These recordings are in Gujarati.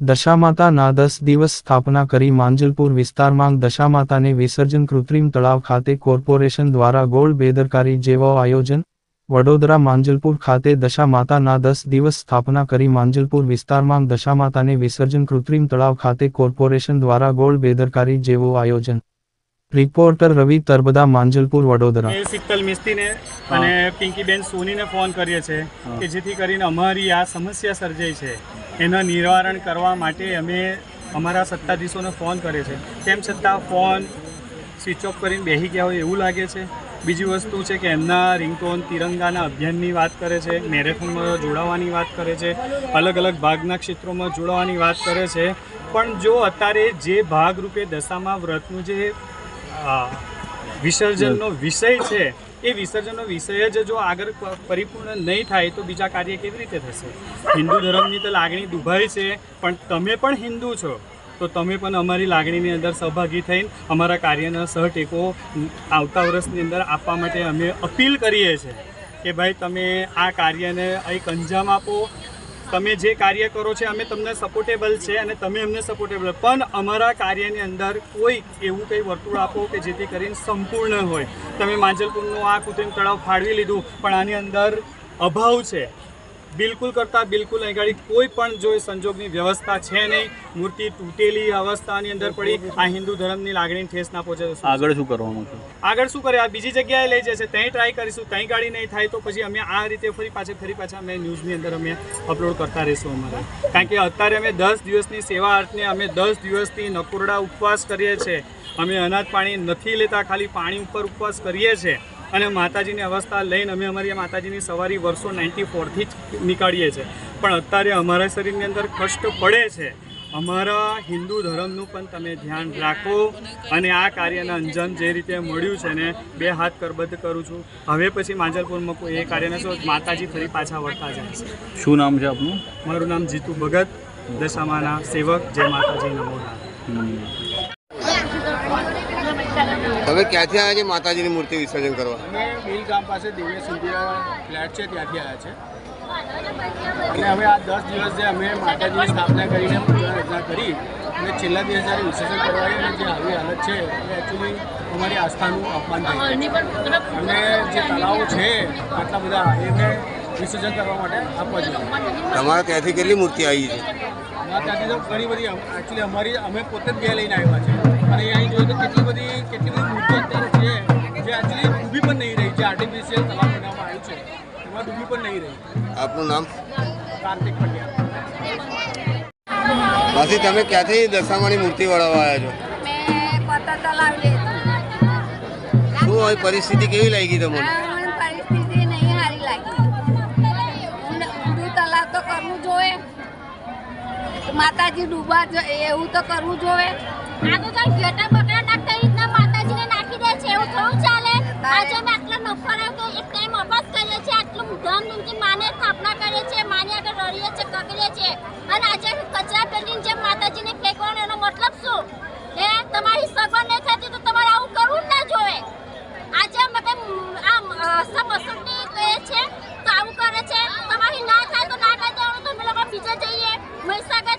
દશામાતાના દસ દિવસ સ્થાપના કરી માંજલપુર વિસ્તારમાં દશામાતાને વિસર્જન કૃત્રિમ તળાવ ખાતે કોર્પોરેશન દ્વારા ગોળ બેદરકારી જેવો આયોજન. વડોદરા માંજલપુર ખાતે દશામાતાના દસ દિવસ સ્થાપના કરી માંજલપુર વિસ્તારમાં દશામાતાને વિસર્જન કૃત્રિમ તળાવ ખાતે કોર્પોરેશન દ્વારા ગોળ બેદરકારી જેવો આયોજન. રિપોર્ટર રવિ તરબદા માંજલપુર વડોદરા. શીતલ મિસ્તીને અને પિંકીબેન સોનીને ફોન કરીએ છે કે જેથી કરીને અમારી આ સમસ્યા સર્જાઈ છે. એના નિવારણ કરવા માટે અમે અમારા સત્તાધીશોને ફોન કરે છે. તેમ છતાં ફોન સ્વિચ ઓફ કરીને બેસી ગયા હોય એવું લાગે છે. બીજી વસ્તુ છે કે એમના રિંગટોન તિરંગાના અભિયાનની વાત કરે છે, મેરેથોનમાં જોડાવાની વાત કરે છે, અલગ અલગ ભાગના ક્ષેત્રોમાં જોડાવાની વાત કરે છે. પણ જો અત્યારે જે ભાગરૂપે દશામાં વ્રતનું જે વિસર્જનનો વિષય છે એ વિસર્જનનો વિષય જ જો આગળ પરિપૂર્ણ નહીં થાય તો બીજા કાર્ય કેવી રીતે થશે? હિન્દુ ધર્મની તો લાગણી દુભાઈ છે, પણ તમે પણ હિન્દુ છો. તો તમે પણ અમારી લાગણીની અંદર સહભાગી થઈને અમારા કાર્યનો સહટેકો આવતા વર્ષની અંદર આપવા માટે અમે અપીલ કરીએ છીએ કે ભાઈ તમે આ કાર્યને એક અંજામ આપો તમે જે કાર્ય કરો છો, અમે તમને સપોર્ટેબલ છે અને તમે અમને સપોર્ટેબલ પણ અમારા કાર્યની અંદર કોઈ એવું કંઈ વર્તુળ આપો કે જેથી કરીને સંપૂર્ણ હોય. તમે માંજલપુરનું આ કૃત્રિમ તળાવ ફાળવી લીધું, પણ આની અંદર અભાવ છે. બિલકુલ કરતાં બિલકુલ અહીં ગાડી કોઈ પણ જો સંજોગની વ્યવસ્થા છે નહીં. મૂર્તિ તૂટેલી અવસ્થાની અંદર પડી. આ હિન્દુ ધર્મની લાગણી ઠેસ ના પહોંચે આગળ શું કરવાનું છે? આગળ શું કરે આ બીજી જગ્યાએ લઈ જશે. ત્યાં ટ્રાય કરીશું. ત્યાં ગાડી નહીં થાય તો પછી અમે આ રીતે ફરી પાછા ફરી પાછા અમે ન્યૂઝની અંદર અમે અપલોડ કરતા રહીશું અમારે. કારણ કે અત્યારે અમે દસ દિવસની સેવા અર્થને અમે દસ દિવસથી નકોરડા ઉપવાસ કરીએ છીએ. અમે અનાજ પાણી નથી લેતા ખાલી પાણી ઉપર ઉપવાસ કરીએ છીએ. અને માતાજીની અવસ્થા લઈને અમે અમારી માતાજીની સવારી વર્ષો નાઇન્ટી ફોરથી જ નીકાળીએ છીએ. પણ અત્યારે અમારા શરીરની અંદર કષ્ટ પડે છે. અમારા હિન્દુ ધર્મનું પણ તમે ધ્યાન રાખો અને આ કાર્યના અંજામ જે રીતે મળ્યું છે ને બે હાથ કરબદ્ધ કરું છું. હવે પછી માંજલપુરમાં કોઈ એ કાર્યને શું માતાજી ફરી પાછા વળતા જાય છે. શું નામ છે આપનું? મારું નામ જીતુ ભગત. દશામાના સેવક. જય માતાજી. નમો. તમે ક્યાંથી આવ્યા છે માતાજીની મૂર્તિ વિસર્જન કરવા? અમે મિલ ગામ પાસે દિવ્ય સિંધિયા ફ્લેટ છે ત્યાંથી આવ્યા છે. અને હવે આ દસ દિવસ જે અમે માતાજીની સ્થાપના કરીને પૂજા રચના કરી અને છેલ્લા દિવસ જ્યારે વિસર્જન કરવાની અને જે આવી હાલત છે એ એકચ્યુઅલી અમારી આસ્થાનું અપમાન થાય અને જે તળાવો છે આટલા બધા એને વિસર્જન કરવા માટે આપવા જોઈએ. તમારે ત્યાંથી કેટલી મૂર્તિ આવી છે? ત્યાંથી તો ઘણી બધી એકચ્યુઅલી અમારી અમે પોતે જ બે લઈને આવ્યા છે. અને અહીં જોયું તો કેટલી બધી આપનું નામ? કાર્તિક માસી તમે ક્યાંથી દશામાની મૂર્તિ વળાવવા આવ્યા છો? શું હોય પરિસ્થિતિ કેવી લાગી તમને? પરિસ્થિતિ નહીં સારી લાગી. તલાવ તો કરવું જોઈએ. માતાજી ડૂબા જ- એવું તો કરવું જોઈએ. આ તો ચાલ ઘેટા બકરા નાખતા રીતના માતાજીને નાખી દે છે. એવું થોડું ચાલે. આજે અમે આટલા નફર તો એક ટાઈમ અપાસ કરીએ છીએ. આટલું ધામધૂમથી માને સ્થાપના કરે છે માની આગળ રડીએ છીએ કકરીએ છે અને આજે કચરા પેટીની જે માતાજીને ફેંકવાનો એનો મતલબ શું? હે તમારી સગવડ નહીં થતી તો તમારે આવું કરવું ના જોઈએ. આજે કઈ આમ અસમની કહે છે, તો આવું કરે છે. તમારી ના થાય તો ના દેવાનું, તો અમે લોકો બીજે જઈએ, મહીસાગર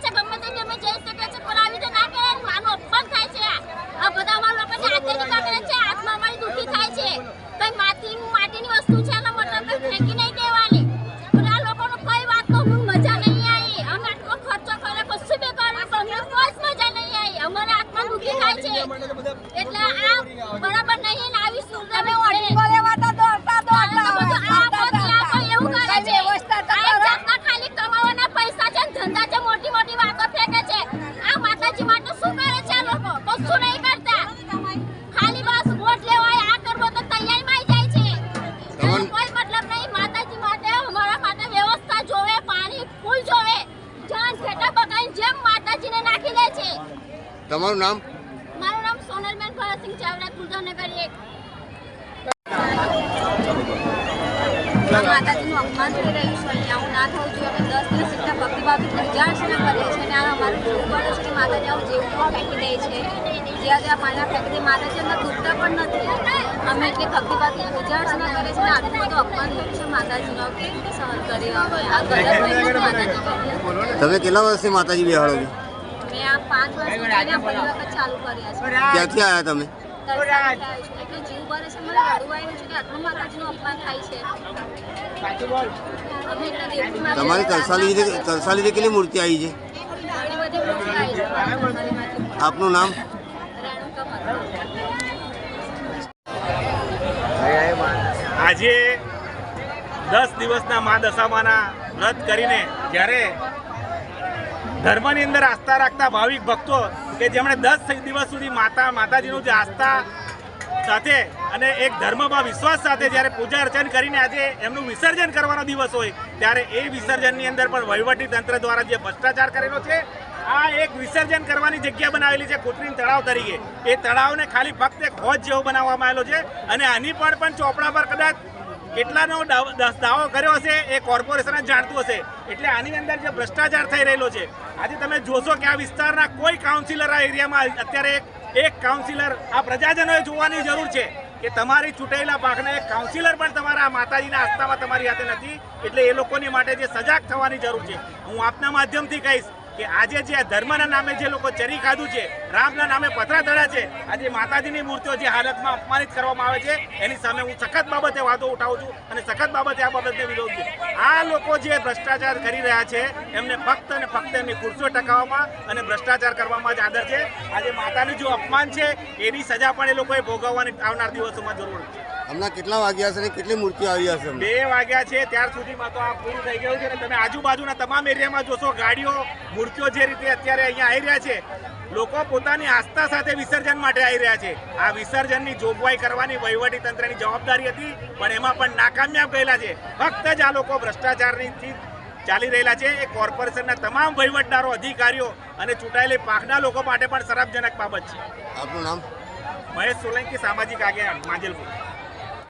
તમારું નામ? મારું નામ સોનલબેન ભરતસિંહ ચાવડા કુલધનગર એક. માતાજીનું અપમાન થઈ રહ્યું છે અહીંયા હું ના થવું જોઈએ. અમે દસ દિવસ એટલા ભક્તિભાવી પૂજા અર્ચના કરીએ છીએ અને આ અમારું જોવું પડે છે કે માતાજી આવું જેવું ફેંકી દે છે. જ્યાં ત્યાં પાણા ફેંકી દે માતાજી અમને દુખતા પણ નથી. અમે એટલી ભક્તિભાવી પૂજા અર્ચના કરીએ છીએ આટલું બધું અપમાન થયું છે માતાજીનું. કેવી રીતે સહન કરીએ? આ ગલત માતાજી તમે કેટલા વર્ષથી માતાજી બેહાડો છો? આ પાંચ વર્ષ સુધી આ પહેલી વખત ચાલુ કર્યા છે. ક્યાંથી આવ્યા તમે? તરસાથી આવ્યું છું. એટલે જીવ બને છે મને રડવું આવ્યું છે કે આટલું માતાજીનું અપમાન થાય છે. અમે એટલા દેવથી માતા તમારી તરસાલી તરસાલી કેટલી મૂર્તિ આવી છે. આપનું નામ? આજે દસ દિવસના મા દશામાના વ્રત કરીને જ્યારે ધર્મની અંદર આસ્થા રાખતા ભાવિક ભક્તો કે જેમણે દસ દિવસ સુધી માતા માતાજીનું જે આસ્થા સાથે અને એક ધર્મમાં વિશ્વાસ સાથે જ્યારે પૂજા અર્ચન કરીને આજે એમનું વિસર્જન કરવાનો દિવસ હોય, ત્યારે એ વિસર્જનની અંદર પણ વહીવટી તંત્ર દ્વારા જે ભ્રષ્ટાચાર કરેલો છે, આ એક વિસર્જન કરવાની જગ્યા બનાવેલી છે કૃત્રિમ તળાવ તરીકે. એ તળાવને ખાલી ફક્ત એક હોજ જેવો બનાવવામાં આવેલો છે અને આની પર પણ ચોપડા પર કદાચ કેટલાનો દાવો કર્યો હશે એ કોર્પોરેશન જ જાણતું હશે. એટલે આની અંદર જે ભ્રષ્ટાચાર થઈ રહેલો છે, આજે તમે જોશો કે આ વિસ્તારના કોઈ કાઉન્સિલર આ એરિયામાં અત્યારે એક કાઉન્સિલર આ પ્રજાજનોએ જોવાની જરૂર છે કે તમારી ચૂંટાયેલા ભાગના એક કાઉન્સિલર પણ તમારા માતાજીના આસ્થામાં તમારી હાથે નથી. એટલે એ લોકોની માટે જે સજાગ થવાની જરૂર છે. હું આપના માધ્યમથી કહીશ કે આજે જે ધર્મના નામે જે લોકો ચરી ખાધું છે, રામના નામે પથરા છે, આજે માતાજીની મૂર્તિઓ જે હાલતમાં અપમાનિત કરવામાં આવે છે, એની સામે હું સખત બાબતે વાતો ઉઠાવું છું અને સખત બાબતે આ બાબતને વિરોધ છું. આ લોકો જે ભ્રષ્ટાચાર કરી રહ્યા છે, એમને ફક્ત અને ફક્ત એમની ખુરશીઓ ટકાવવામાં અને ભ્રષ્ટાચાર કરવામાં જ આદર છે. આજે માતાનું જે અપમાન છે, એની સજા પણ એ લોકોએ ભોગવવાની આવનાર દિવસોમાં જરૂર છે. હમણાં કેટલા વાગ્યા હશે ને કેટલી મૂર્તિઓ આવી હશે બે વાગ્યા છે ત્યાર સુધીમાં તો આ પૂરું થઈ ગયું છે અને તમે આજુબાજુના તમામ એરિયામાં જોશો ગાડીઓ મૂર્તિઓ જે રીતે અત્યારે અહીંયા આવી રહ્યા છે લોકો પોતાની આસ્થા સાથે વિસર્જન માટે આવી રહ્યા છે. આ વિસર્જનની જોગવાઈ કરવાની વહીવટી તંત્રની જવાબદારી હતી પણ એમાં પણ નાકામયાબ ગયેલા છે. ફક્ત જ આ લોકો ભ્રષ્ટાચારની ચાલી રહેલા છે. એ કોર્પોરેશનના તમામ વહીવટદારો અધિકારીઓ અને ચૂંટાયેલી પાંખના લોકો માટે પણ શરાબજનક બાબત છે. આપનું નામ? મહેશ સોલંકી સામાજિક આગેવાન માંજલપુર.